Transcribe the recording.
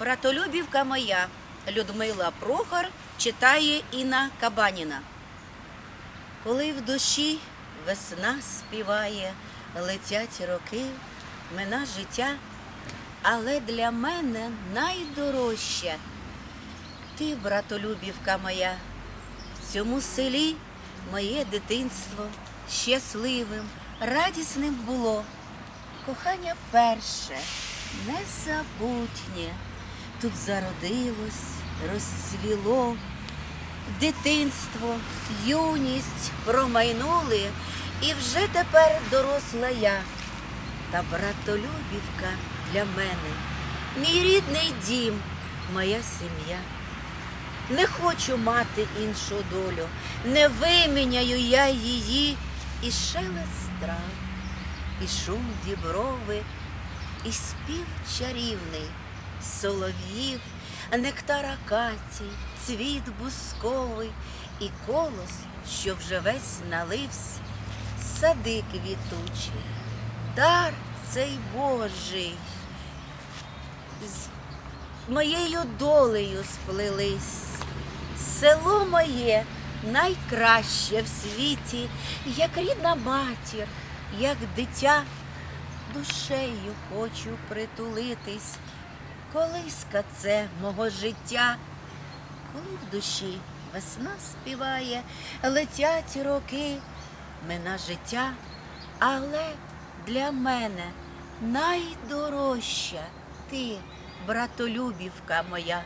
Братолюбівка моя Людмила Прохор читає Інна Кабаніна. Коли в душі весна співає, летять роки, мина життя, але для мене найдорожча ти, братолюбівка моя, в цьому селі моє дитинство щасливим, радісним було. Кохання перше, незабутнє, тут зародилось, розцвіло. Дитинство, юність промайнули, і вже тепер доросла я. Та братолюбівка для мене, мій рідний дім, моя сім'я. Не хочу мати іншу долю, не виміняю я її і шелест трав, і шум діброви, і спів чарівний, солов'їв, нектар акацій, цвіт бусковий, і колос, що вже весь налився, сади квітучі, дар цей Божий. З моєю долею сплелись. Село моє найкраще в світі, як рідна матір, як дитя, душею хочу притулитись, колиска це мого життя, коли в душі весна співає, летять роки, мина життя, але для мене найдорожча ти, братолюбівка моя.